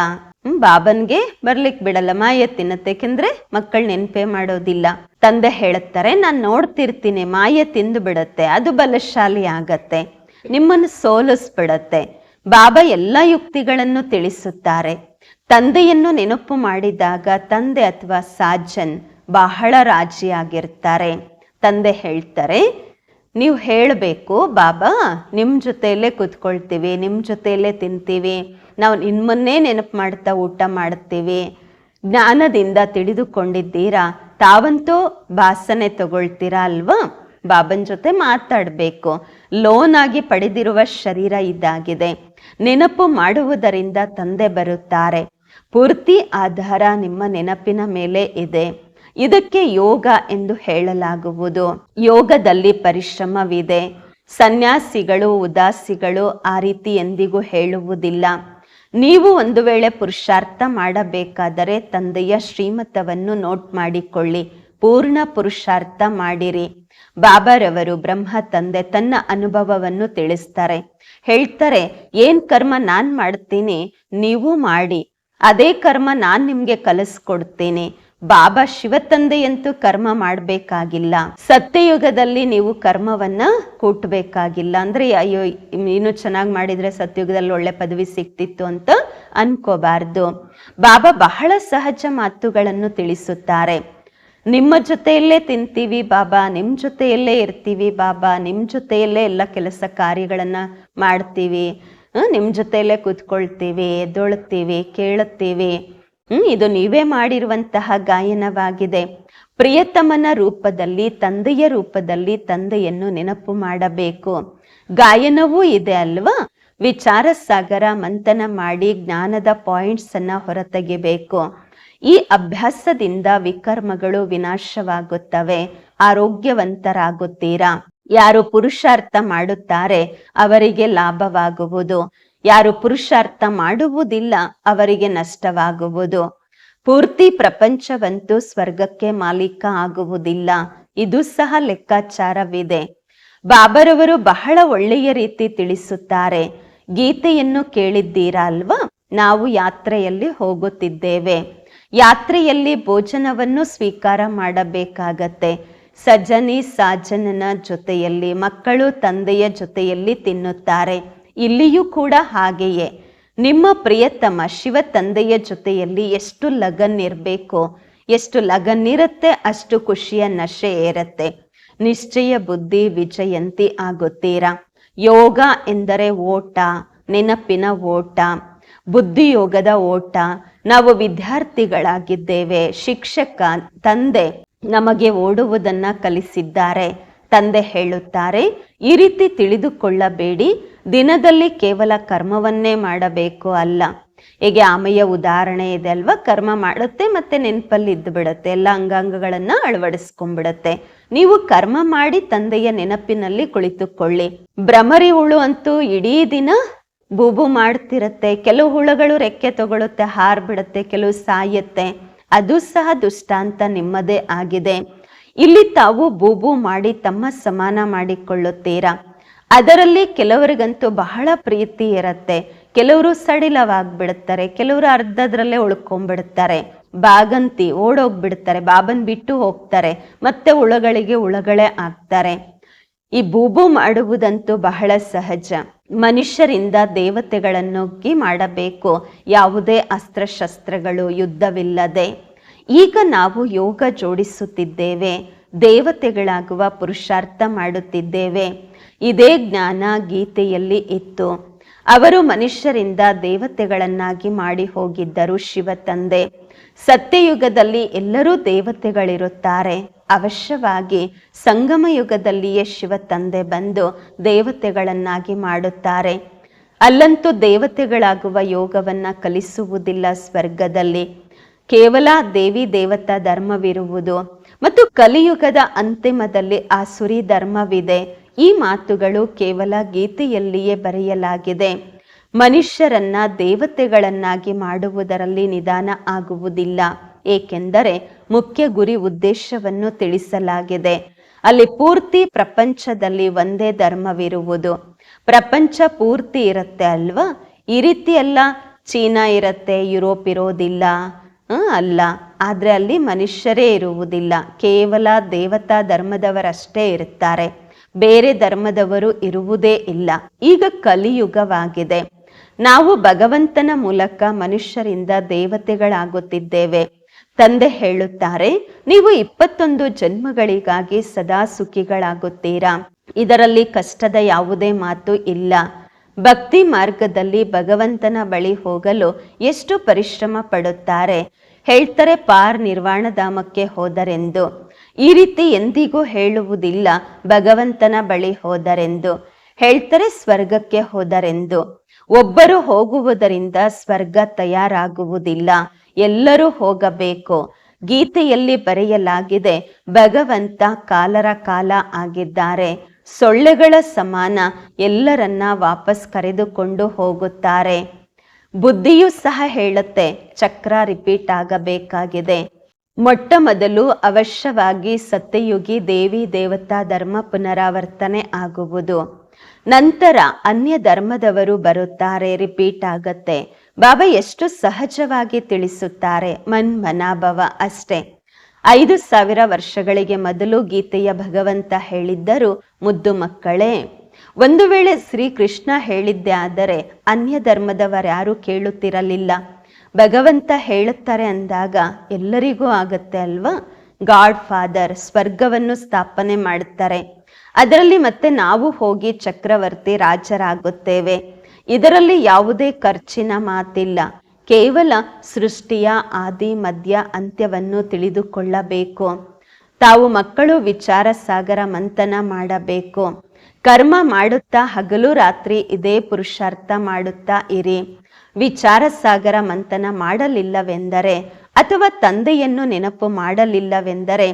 ಹ್ಮ್, ಬಾಬನ್ಗೆ ಬರ್ಲಿಕ್ ಬಿಡಲ್ಲ. ಮಾಯೆ ತಿನ್ನತ್ತೆ ಯಾಕೆಂದ್ರೆ ಮಕ್ಕಳು ನೆನ್ಪೇ ಮಾಡೋದಿಲ್ಲ. ತಂದೆ ಹೇಳುತ್ತಾರೆ ನಾನ್ ನೋಡ್ತಿರ್ತೀನಿ, ಮಾಯೆ ತಿಂದು ಬಿಡತ್ತೆ, ಅದು ಬಲಶಾಲಿ ಆಗತ್ತೆ, ನಿಮ್ಮನ್ನು ಸೋಲಿಸ್ಬಿಡತ್ತೆ. ಬಾಬಾ ಎಲ್ಲ ಯುಕ್ತಿಗಳನ್ನು ತಿಳಿಸುತ್ತಾರೆ. ತಂದೆಯನ್ನು ನೆನಪು ಮಾಡಿದಾಗ ತಂದೆ ಅಥವಾ ಸಾಜನ್ ಬಹಳ ರಾಜಿಯಾಗಿರ್ತಾರೆ ತಂದೆ ಹೇಳ್ತಾರೆ, ನೀವು ಹೇಳಬೇಕು, ಬಾಬಾ ನಿಮ್ಮ ಜೊತೆಯಲ್ಲೇ ಕೂತ್ಕೊಳ್ತೀವಿ ನಿಮ್ಮ ಜೊತೆಯಲ್ಲೇ ತಿಂತೀವಿ, ನಾವು ನಿಮ್ಮನ್ನೇ ನೆನಪು ಮಾಡ್ತಾ ಊಟ ಮಾಡ್ತೀವಿ, ಜ್ಞಾನದಿಂದ ತಿಳಿದುಕೊಂಡಿದ್ದೀರಾ, ತಾವಂತೂ ಭಾಸನೆ ತಗೊಳ್ತೀರಾ ಅಲ್ವಾ? ಬಾಬನ್ ಜೊತೆ ಮಾತಾಡಬೇಕು. ಲೋನ್ ಆಗಿ ಪಡೆದಿರುವ ಶರೀರ ಇದಾಗಿದೆ. ನೆನಪು ಮಾಡುವುದರಿಂದ ತಂದೆ ಬರುತ್ತಾರೆ. ಪೂರ್ತಿ ಆಧಾರ ನಿಮ್ಮ ನೆನಪಿನ ಮೇಲೆ ಇದೆ. ಇದಕ್ಕೆ ಯೋಗ ಎಂದು ಹೇಳಲಾಗುವುದು. ಯೋಗದಲ್ಲಿ ಪರಿಶ್ರಮವಿದೆ. ಸನ್ಯಾಸಿಗಳು, ಉದಾಸಿಗಳು ಆ ರೀತಿ ಎಂದಿಗೂ ಹೇಳುವುದಿಲ್ಲ. ನೀವು ಒಂದು ವೇಳೆ ಪುರುಷಾರ್ಥ ಮಾಡಬೇಕಾದರೆ ತಂದೆಯ ಶ್ರೀಮತವನ್ನು ನೋಟ್ ಮಾಡಿಕೊಳ್ಳಿ. ಪೂರ್ಣ ಪುರುಷಾರ್ಥ ಮಾಡಿರಿ. ಬಾಬಾರವರು ಬ್ರಹ್ಮ ತಂದೆ ತನ್ನ ಅನುಭವವನ್ನು ತಿಳಿಸ್ತಾರೆ. ಹೇಳ್ತಾರೆ, ಏನ್ ಕರ್ಮ ನಾನ್ ಮಾಡ್ತೀನಿ, ನೀವು ಮಾಡಿ. ಅದೇ ಕರ್ಮ ನಾನು ನಿಮಗೆ ಕಲಿಸ್ಕೊಡ್ತೇನೆ. ಬಾಬಾ ಶಿವತಂದೆಯಂತೂ ಕರ್ಮ ಮಾಡಬೇಕಾಗಿಲ್ಲ. ಸತ್ಯಯುಗದಲ್ಲಿ ನೀವು ಕರ್ಮವನ್ನ ಕೂಟಬೇಕಾಗಿಲ್ಲ. ಅಂದ್ರೆ ಅಯ್ಯೋ ಇನ್ನು ಚೆನ್ನಾಗಿ ಮಾಡಿದ್ರೆ ಸತ್ಯಯುಗದಲ್ಲಿ ಒಳ್ಳೆ ಪದವಿ ಸಿಕ್ತಿತ್ತು ಅಂತ ಅನ್ಕೋಬಾರ್ದು. ಬಾಬಾ ಬಹಳ ಸಹಜ ಮಾತುಗಳನ್ನು ತಿಳಿಸುತ್ತಾರೆ. ನಿಮ್ಮ ಜೊತೆಯಲ್ಲೇ ತಿಂತೀವಿ ಬಾಬಾ ನಿಮ್ಮ ಜೊತೆಯಲ್ಲೇ ಇರ್ತೀವಿ ಬಾಬಾ ನಿಮ್ಮ ಜೊತೆಯಲ್ಲೇ ಎಲ್ಲ ಕೆಲಸ ಕಾರ್ಯಗಳನ್ನು ಮಾಡ್ತೀವಿ. ಹ್ಮ್, ನಿಮ್ ಜೊತೆಯಲ್ಲೇ ಕೂತ್ಕೊಳ್ತೀವಿ ಎದ್ದೊಳ್ತೀವಿ ಕೇಳುತ್ತೀವಿ. ಹ್ಮ್ ಇದು ನೀವೇ ಮಾಡಿರುವಂತಹ ಗಾಯನವಾಗಿದೆ. ಪ್ರಿಯತಮನ ರೂಪದಲ್ಲಿ ತಂದೆಯ ರೂಪದಲ್ಲಿ ತಂದೆಯನ್ನು ನೆನಪು ಮಾಡಬೇಕು. ಗಾಯನವೂ ಇದೆ ಅಲ್ವಾ? ವಿಚಾರ ಸಾಗರ ಮಂಥನ ಮಾಡಿ ಜ್ಞಾನದ ಪಾಯಿಂಟ್ಸ್ ಅನ್ನ ಹೊರತೆಗೆಬೇಕು. ಈ ಅಭ್ಯಾಸದಿಂದ ವಿಕರ್ಮಗಳು ವಿನಾಶವಾಗುತ್ತವೆ. ಆರೋಗ್ಯವಂತರಾಗುತ್ತೀರಾ? ಯಾರು ಪುರುಷಾರ್ಥ ಮಾಡುತ್ತಾರೆ ಅವರಿಗೆ ಲಾಭವಾಗುವುದು. ಯಾರು ಪುರುಷಾರ್ಥ ಮಾಡುವುದಿಲ್ಲ ಅವರಿಗೆ ನಷ್ಟವಾಗುವುದು. ಪೂರ್ತಿ ಪ್ರಪಂಚವಂತೂ ಸ್ವರ್ಗಕ್ಕೆ ಮಾಲೀಕ ಆಗುವುದಿಲ್ಲ. ಇದು ಸಹ ಲೆಕ್ಕಾಚಾರವಿದೆ. ಬಾಬರವರು ಬಹಳ ಒಳ್ಳೆಯ ರೀತಿ ತಿಳಿಸುತ್ತಾರೆ. ಗೀತೆಯನ್ನು ಕೇಳಿದ್ದೀರಾ ಅಲ್ವಾ? ನಾವು ಯಾತ್ರೆಯಲ್ಲಿ ಹೋಗುತ್ತಿದ್ದೇವೆ. ಯಾತ್ರೆಯಲ್ಲಿ ಭೋಜನವನ್ನು ಸ್ವೀಕಾರ ಮಾಡಬೇಕಾಗತ್ತೆ. ಸಜನಿ ಸಾಜನನ ಜೊತೆಯಲ್ಲಿ, ಮಕ್ಕಳು ತಂದೆಯ ಜೊತೆಯಲ್ಲಿ ತಿನ್ನುತ್ತಾರೆ. ಇಲ್ಲಿಯೂ ಕೂಡ ಹಾಗೆಯೇ. ನಿಮ್ಮ ಪ್ರಿಯತಮ ಶಿವ ತಂದೆಯ ಜೊತೆಯಲ್ಲಿ ಎಷ್ಟು ಲಗನ್ ಇರಬೇಕು? ಎಷ್ಟು ಲಗನ್ ಇರುತ್ತೆ, ಅಷ್ಟು ಖುಷಿಯ ನಶೆ ಏರತ್ತೆ. ನಿಶ್ಚಯ ಬುದ್ಧಿ ವಿಜಯಂತಿ ಆಗುತ್ತೀರಾ? ಯೋಗ ಎಂದರೆ ಓಟ, ನೆನಪಿನ ಓಟ, ಬುದ್ಧಿಯೋಗದ ಓಟ. ನಾವು ವಿದ್ಯಾರ್ಥಿಗಳಾಗಿದ್ದೇವೆ, ಶಿಕ್ಷಕ, ತಂದೆ. ನಮಗೆ ಓಡುವುದನ್ನ ಕಲಿಸಿದ್ದಾರೆ. ತಂದೆ ಹೇಳುತ್ತಾರೆ, ಈ ರೀತಿ ತಿಳಿದುಕೊಳ್ಳಬೇಡಿ, ದಿನದಲ್ಲಿ ಕೇವಲ ಕರ್ಮವನ್ನೇ ಮಾಡಬೇಕು ಅಲ್ಲ. ಹೇಗೆ ಆಮೆಯ ಉದಾಹರಣೆ ಇದೆ ಅಲ್ವಾ? ಕರ್ಮ ಮಾಡುತ್ತೆ ಮತ್ತೆ ನೆನಪಲ್ಲಿ ಇದ್ದು ಬಿಡುತ್ತೆ, ಎಲ್ಲ ಅಂಗಾಂಗಗಳನ್ನ ಅಳವಡಿಸ್ಕೊಂಡ್ಬಿಡತ್ತೆ. ನೀವು ಕರ್ಮ ಮಾಡಿ ತಂದೆಯ ನೆನಪಿನಲ್ಲಿ ಕುಳಿತುಕೊಳ್ಳಿ. ಭ್ರಮರಿ ಹುಳು ಅಂತೂ ಇಡೀ ದಿನ ಬೂಬು ಮಾಡ್ತಿರತ್ತೆ, ಕೆಲವು ಹುಳುಗಳು ರೆಕ್ಕೆ ತಗೊಳುತ್ತೆ, ಹಾರ್ಬಿಡುತ್ತೆ, ಕೆಲವು ಸಾಯುತ್ತೆ. ಅದು ಸಹ ದುಷ್ಟಾಂತ ನಿಮ್ಮದೇ ಆಗಿದೆ. ಇಲ್ಲಿ ತಾವು ಬೂಬು ಮಾಡಿ ತಮ್ಮ ಸಮಾನ ಮಾಡಿಕೊಳ್ಳುತ್ತೀರಾ? ಅದರಲ್ಲಿ ಕೆಲವರಿಗಂತೂ ಬಹಳ ಪ್ರೀತಿ ಇರತ್ತೆ. ಕೆಲವರು ಸಡಿಲವಾಗ್ಬಿಡುತ್ತಾರೆ, ಕೆಲವರು ಅರ್ಧದ್ರಲ್ಲೇ ಉಳ್ಕೊಂಡ್ಬಿಡ್ತಾರೆ ಬಾಗಂತಿ ಓಡೋಗ್ಬಿಡ್ತಾರೆ, ಬಾಬನ್ ಬಿಟ್ಟು ಹೋಗ್ತಾರೆ, ಮತ್ತೆ ಹುಳಗಳಿಗೆ ಹುಳಗಳೇ ಆಗ್ತಾರೆ. ಈ ಬೂಬು ಮಾಡುವುದಂತೂ ಬಹಳ ಸಹಜ. ಮನುಷ್ಯರಿಂದ ದೇವತೆಗಳನ್ನೊಗ್ಗಿ ಮಾಡಬೇಕು. ಯಾವುದೇ ಅಸ್ತ್ರಶಸ್ತ್ರಗಳು, ಯುದ್ಧವಿಲ್ಲದೆ. ಈಗ ನಾವು ಯೋಗ ಜೋಡಿಸುತ್ತಿದ್ದೇವೆ. ದೇವತೆಗಳಾಗುವ ಪುರುಷಾರ್ಥ ಮಾಡುತ್ತಿದ್ದೇವೆ. ಇದೇ ಜ್ಞಾನ ಗೀತೆಯಲ್ಲಿ ಇತ್ತು. ಅವರು ಮನುಷ್ಯರಿಂದ ದೇವತೆಗಳನ್ನಾಗಿ ಮಾಡಿ ಹೋಗಿದ್ದರು ಶಿವ ತಂದೆ ಸತ್ಯಯುಗದಲ್ಲಿ ಎಲ್ಲರೂ ದೇವತೆಗಳಿರುತ್ತಾರೆ. ಅವಶ್ಯವಾಗಿ ಸಂಗಮ ಯುಗದಲ್ಲಿಯೇ ಶಿವ ತಂದೆ ಬಂದು ದೇವತೆಗಳನ್ನಾಗಿ ಮಾಡುತ್ತಾರೆ. ಅಲ್ಲಂತೂ ದೇವತೆಗಳಾಗುವ ಯೋಗವನ್ನ ಕಲಿಸುವುದಿಲ್ಲ ಸ್ವರ್ಗದಲ್ಲಿ. ಕೇವಲ ದೇವಿ ದೇವತಾ ಧರ್ಮವಿರುವುದು. ಮತ್ತು ಕಲಿಯುಗದ ಅಂತಿಮದಲ್ಲಿ ಆ ಸುರಿ ಧರ್ಮವಿದೆ. ಈ ಮಾತುಗಳು ಕೇವಲ ಗೀತೆಯಲ್ಲಿಯೇ ಬರೆಯಲಾಗಿದೆ. ಮನುಷ್ಯರನ್ನ ದೇವತೆಗಳನ್ನಾಗಿ ಮಾಡುವುದರಲ್ಲಿ ನಿಧಾನ ಆಗುವುದಿಲ್ಲ. ಏಕೆಂದರೆ ಮುಖ್ಯ ಗುರಿ ಉದ್ದೇಶವನ್ನು ತಿಳಿಸಲಾಗಿದೆ. ಅಲ್ಲಿ ಪೂರ್ತಿ ಪ್ರಪಂಚದಲ್ಲಿ ಒಂದೇ ಧರ್ಮವಿರುವುದು. ಪ್ರಪಂಚ ಪೂರ್ತಿ ಇರುತ್ತೆ ಅಲ್ವಾ? ಈ ರೀತಿ ಎಲ್ಲ ಚೀನಾ ಇರುತ್ತೆ, ಯುರೋಪ್ ಇರೋದಿಲ್ಲ ಅಲ್ಲ. ಆದರೆ ಅಲ್ಲಿ ಮನುಷ್ಯರೇ ಇರುವುದಿಲ್ಲ. ಕೇವಲ ದೇವತಾ ಧರ್ಮದವರಷ್ಟೇ ಇರುತ್ತಾರೆ ಬೇರೆ ಧರ್ಮದವರು ಇರುವುದೇ ಇಲ್ಲ. ಈಗ ಕಲಿಯುಗವಾಗಿದೆ. ನಾವು ಭಗವಂತನ ಮೂಲಕ ಮನುಷ್ಯರಿಂದ ದೇವತೆಗಳಾಗುತ್ತಿದ್ದೇವೆ. ತಂದೆ ಹೇಳುತ್ತಾರೆ, ನೀವು ಇಪ್ಪತ್ತೊಂದು ಜನ್ಮಗಳಿಗಾಗಿ ಸದಾ ಸುಖಿಗಳಾಗುತ್ತೀರಾ? ಇದರಲ್ಲಿ ಕಷ್ಟದ ಯಾವುದೇ ಮಾತು ಇಲ್ಲ. ಭಕ್ತಿ ಮಾರ್ಗದಲ್ಲಿ ಭಗವಂತನ ಬಳಿ ಹೋಗಲು ಎಷ್ಟು ಪರಿಶ್ರಮ ಪಡುತ್ತಾರೆ? ಹೇಳ್ತಾರೆ, ಪಾರ್ ನಿರ್ವಾಣಧಾಮಕ್ಕೆ ಹೋದರೆಂದು. ಈ ರೀತಿ ಎಂದಿಗೂ ಹೇಳುವುದಿಲ್ಲ, ಭಗವಂತನ ಬಳಿ ಹೋದರೆಂದು. ಹೇಳ್ತಾರೆ, ಸ್ವರ್ಗಕ್ಕೆ ಹೋದರೆಂದು. ಒಬ್ಬರು ಹೋಗುವುದರಿಂದ ಸ್ವರ್ಗ ತಯಾರಾಗುವುದಿಲ್ಲ. ಎಲ್ಲರೂ ಹೋಗಬೇಕು. ಗೀತೆಯಲ್ಲಿ ಬರೆಯಲಾಗಿದೆ, ಭಗವಂತ ಕಾಲರ ಕಾಲ ಆಗಿದ್ದಾರೆ. ಸೊಳ್ಳೆಗಳ ಸಮಾನ ಎಲ್ಲರನ್ನ ವಾಪಸ್ ಕರೆದುಕೊಂಡು ಹೋಗುತ್ತಾರೆ. ಬುದ್ಧಿಯೂ ಸಹ ಹೇಳುತ್ತೆ, ಚಕ್ರ ರಿಪೀಟ್ ಆಗಬೇಕಾಗಿದೆ. ಮೊಟ್ಟ ಮೊದಲು ಅವಶ್ಯವಾಗಿ ಸತ್ಯಯುಗಿ ದೇವಿ ದೇವತಾ ಧರ್ಮ ಪುನರಾವರ್ತನೆ ಆಗುವುದು. ನಂತರ ಅನ್ಯ ಧರ್ಮದವರು ಬರುತ್ತಾರೆ ರಿಪೀಟ್ ಆಗತ್ತೆ. ಬಾಬಾ ಎಷ್ಟು ಸಹಜವಾಗಿ ತಿಳಿಸುತ್ತಾರೆ? ಮನ್ ಮನಾಭವ ಅಷ್ಟೇ. ಐದು ಸಾವಿರ ವರ್ಷಗಳಿಗೆ ಮೊದಲು ಗೀತೆಯ ಭಗವಂತ ಹೇಳಿದ್ದರು, ಮುದ್ದು ಮಕ್ಕಳೇ, ಒಂದು ವೇಳೆ ಶ್ರೀಕೃಷ್ಣ ಹೇಳಿದ್ದೆ ಆದರೆ ಅನ್ಯ ಧರ್ಮದವರ್ಯಾರೂ ಕೇಳುತ್ತಿರಲಿಲ್ಲ. ಭಗವಂತ ಹೇಳುತ್ತಾರೆ ಅಂದಾಗ ಎಲ್ಲರಿಗೂ ಆಗತ್ತೆ ಅಲ್ವಾ? ಗಾಡ್ ಫಾದರ್ ಸ್ವರ್ಗವನ್ನು ಸ್ಥಾಪನೆ ಮಾಡುತ್ತಾರೆ. ಅದರಲ್ಲಿ ಮತ್ತೆ ನಾವು ಹೋಗಿ ಚಕ್ರವರ್ತಿ ರಾಜರಾಗುತ್ತೇವೆ. ಇದರಲ್ಲಿ ಯಾವುದೇ ಖರ್ಚಿನ ಮಾತಿಲ್ಲ. ಕೇವಲ ಸೃಷ್ಟಿಯ, ಆದಿ ಮಧ್ಯ ಅಂತ್ಯವನ್ನು ತಿಳಿದುಕೊಳ್ಳಬೇಕು. ತಾವು ಮಕ್ಕಳು ವಿಚಾರ ಸಾಗರ ಮಂಥನ ಮಾಡಬೇಕು. ಕರ್ಮ ಮಾಡುತ್ತಾ ಹಗಲು ರಾತ್ರಿ ಇದೇ ಪುರುಷಾರ್ಥ ಮಾಡುತ್ತಾ ಇರಿ. ವಿಚಾರ ಸಾಗರ ಮಂಥನ ಮಾಡಲಿಲ್ಲವೆಂದರೆ ಅಥವಾ ತಂದೆಯನ್ನು ನೆನಪು ಮಾಡಲಿಲ್ಲವೆಂದರೆ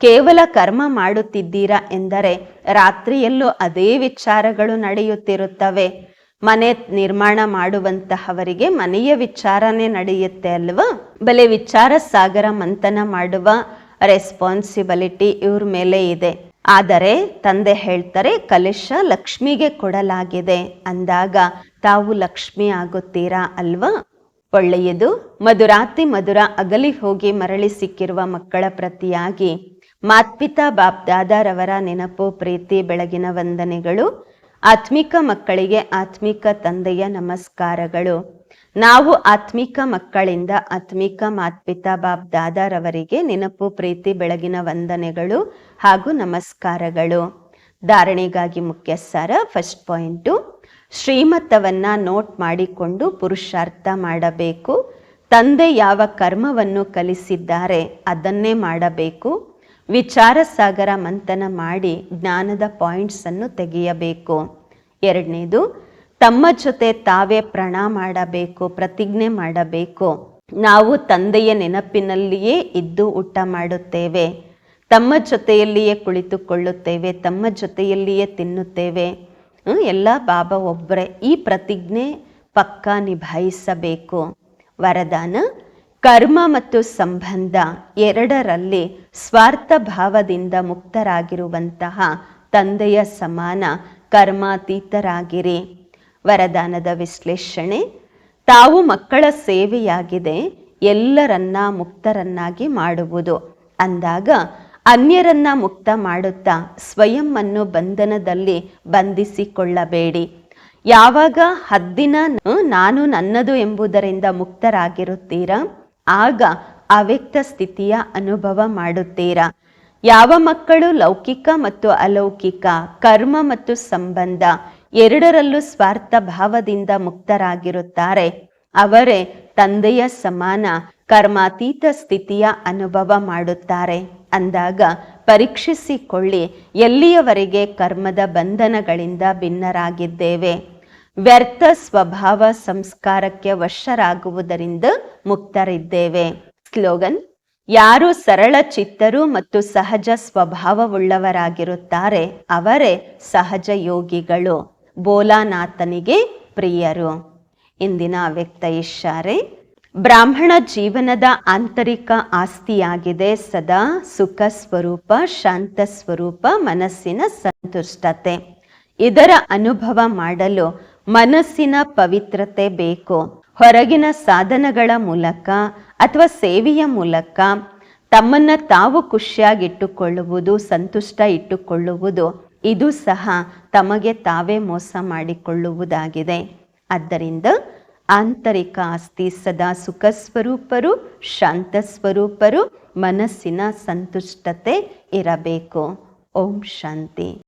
ಕೇವಲ ಕರ್ಮ ಮಾಡುತ್ತಿದ್ದೀರಾ ಎಂದರೆ ರಾತ್ರಿಯಲ್ಲೂ ಅದೇ ವಿಚಾರಗಳು ನಡೆಯುತ್ತಿರುತ್ತವೆ. ಮನೆ ನಿರ್ಮಾಣ ಮಾಡುವಂತಹವರಿಗೆ ಮನೆಯ ವಿಚಾರನೇ ನಡೆಯುತ್ತೆ ಅಲ್ವಾ? ಬಲೆ ವಿಚಾರ ಸಾಗರ ಮಂಥನ ಮಾಡುವ ರೆಸ್ಪಾನ್ಸಿಬಿಲಿಟಿ ಇವ್ರ ಮೇಲೆ ಇದೆ. ಆದರೆ ತಂದೆ ಹೇಳ್ತಾರೆ, ಕಲಶ ಲಕ್ಷ್ಮಿಗೆ ಕೊಡಲಾಗಿದೆ. ಅಂದಾಗ, ತಾವು ಲಕ್ಷ್ಮಿ ಆಗುತ್ತೀರಾ ಅಲ್ವಾ? ಒಳ್ಳೆಯದು. ಮಧುರಾತಿ ಮಧುರ ಅಗಲಿ ಹೋಗಿ ಮರಳಿ ಸಿಕ್ಕಿರುವ ಮಕ್ಕಳ ಪ್ರತಿಯಾಗಿ ಮಾತ್ಪಿತಾ ಬಾಪ್ ದಾದಾರವರ ನೆನಪು, ಪ್ರೀತಿ, ಬೆಳಗಿನ ವಂದನೆಗಳು ಆತ್ಮಿಕ ಮಕ್ಕಳಿಗೆ ಆತ್ಮಿಕ ತಂದೆಯ ನಮಸ್ಕಾರಗಳು. ನಾವು ಆತ್ಮಿಕ ಮಕ್ಕಳಿಂದ ಆತ್ಮಿಕ ಮಾತ್ಪಿತಾ ಬಾಬ್ ದಾದಾರವರಿಗೆ ನೆನಪು, ಪ್ರೀತಿ, ಬೆಳಗಿನ ವಂದನೆಗಳು ಹಾಗೂ ನಮಸ್ಕಾರಗಳು. ಧಾರಣೆಗಾಗಿ ಮುಖ್ಯ ಸಾರ ಫಸ್ಟ್ ಪಾಯಿಂಟು. ಶ್ರೀಮತವನ್ನ ನೋಟ್ ಮಾಡಿಕೊಂಡು ಪುರುಷಾರ್ಥ ಮಾಡಬೇಕು. ತಂದೆ ಯಾವ ಕರ್ಮವನ್ನು ಕಲಿಸಿದ್ದಾರೆ ಅದನ್ನೇ ಮಾಡಬೇಕು. ವಿಚಾರ ಸಾಗರ ಮಂಥನ ಮಾಡಿ ಜ್ಞಾನದ ಪಾಯಿಂಟ್ಸ್ ಅನ್ನು ತೆಗೆಯಬೇಕು. ಎರಡನೇದು, ತಮ್ಮ ಜೊತೆ ತಾವೇ ಪ್ರಣ ಮಾಡಬೇಕು, ಪ್ರತಿಜ್ಞೆ ಮಾಡಬೇಕು. ನಾವು ತಂದೆಯ ನೆನಪಿನಲ್ಲಿಯೇ ಇದ್ದು ಊಟ ಮಾಡುತ್ತೇವೆ. ತಮ್ಮ ಜೊತೆಯಲ್ಲಿಯೇ ಕುಳಿತುಕೊಳ್ಳುತ್ತೇವೆ, ತಮ್ಮ ಜೊತೆಯಲ್ಲಿಯೇ ತಿನ್ನುತ್ತೇವೆ. ಎಲ್ಲ ಬಾಬಾ ಒಬ್ಬರೇ, ಈ ಪ್ರತಿಜ್ಞೆ ಪಕ್ಕಾ ನಿಭಾಯಿಸಬೇಕು. ವರದಾನ ಕರ್ಮ ಮತ್ತು ಸಂಬಂಧ ಎರಡರಲ್ಲಿ ಸ್ವಾರ್ಥ ಭಾವದಿಂದ ಮುಕ್ತರಾಗಿರುವಂತಹ ತಂದೆಯ ಸಮಾನ ಕರ್ಮಾತೀತರಾಗಿರಿ. ವರದಾನದ ವಿಶ್ಲೇಷಣೆ, ತಾವು ಮಕ್ಕಳ ಸೇವೆಯಾಗಿದೆ, ಎಲ್ಲರನ್ನ ಮುಕ್ತರನ್ನಾಗಿ ಮಾಡುವುದು. ಅಂದಾಗ ಅನ್ಯರನ್ನ ಮುಕ್ತ ಮಾಡುತ್ತಾ ಸ್ವಯಂ ಅನ್ನು ಬಂಧನದಲ್ಲಿ ಬಂಧಿಸಿಕೊಳ್ಳಬೇಡಿ. ಯಾವಾಗ ಹದ್ದಿನ ನಾನು ನನ್ನದು ಎಂಬುದರಿಂದ ಮುಕ್ತರಾಗಿರುತ್ತೀರಾ? ಆಗ ಅವ್ಯಕ್ತ ಸ್ಥಿತಿಯ ಅನುಭವ ಮಾಡುತ್ತೀರಾ? ಯಾವ ಮಕ್ಕಳು ಲೌಕಿಕ ಮತ್ತು ಅಲೌಕಿಕ, ಕರ್ಮ ಮತ್ತು ಸಂಬಂಧ ಎರಡರಲ್ಲೂ ಸ್ವಾರ್ಥ ಭಾವದಿಂದ ಮುಕ್ತರಾಗಿರುತ್ತಾರೆ? ಅವರೇ ತಂದೆಯ ಸಮಾನ, ಕರ್ಮಾತೀತ ಸ್ಥಿತಿಯ ಅನುಭವ ಮಾಡುತ್ತಾರೆ. ಅಂದಾಗ ಪರೀಕ್ಷಿಸಿಕೊಳ್ಳಿ, ಎಲ್ಲಿಯವರೆಗೆ ಕರ್ಮದ ಬಂಧನಗಳಿಂದ ಭಿನ್ನರಾಗಿದ್ದೇವೆ? ವ್ಯರ್ಥ ಸ್ವಭಾವ ಸಂಸ್ಕಾರಕ್ಕೆ ವಶರಾಗುವುದರಿಂದ ಮುಕ್ತರಿದ್ದೇವೆ. ಸ್ಲೋಗನ್, ಯಾರು ಸರಳ ಚಿತ್ತರು ಮತ್ತು ಸಹಜ ಸ್ವಭಾವವುಳ್ಳವರಾಗಿರುತ್ತಾರೆ, ಅವರೇ ಸಹಜ ಯೋಗಿಗಳು. ಬೋಲಾನಾಥನಿಗೆ ಪ್ರಿಯರು. ಇಂದಿನ ವ್ಯಕ್ತ ಇಶಾರೆ ಬ್ರಾಹ್ಮಣ ಜೀವನದ ಆಂತರಿಕ ಆಸ್ತಿಯಾಗಿದೆ ಸದಾ ಸುಖ ಸ್ವರೂಪ, ಶಾಂತ ಸ್ವರೂಪ, ಮನಸ್ಸಿನ ಸಂತುಷ್ಟತೆ. ಇದರ ಅನುಭವ ಮಾಡಲು ಮನಸ್ಸಿನ ಪವಿತ್ರತೆ ಬೇಕು. ಹೊರಗಿನ ಸಾಧನಗಳ ಮೂಲಕ ಅಥವಾ ಸೇವೆಯ ಮೂಲಕ ತಮ್ಮನ್ನ ತಾವು ಖುಷಿಯಾಗಿಟ್ಟುಕೊಳ್ಳುವುದು, ಸಂತುಷ್ಟ ಇಟ್ಟುಕೊಳ್ಳುವುದು, ಇದು ಸಹ ತಮಗೆ ತಾವೇ ಮೋಸ ಮಾಡಿಕೊಳ್ಳುವುದಾಗಿದೆ. ಆದ್ದರಿಂದ ಆಂತರಿಕ ಆಸ್ತಿ ಸದಾ ಸುಖ ಸ್ವರೂಪರು, ಶಾಂತ ಸ್ವರೂಪರು, ಮನಸ್ಸಿನ ಸಂತುಷ್ಟತೆ ಇರಬೇಕು. ಓಂ ಶಾಂತಿ.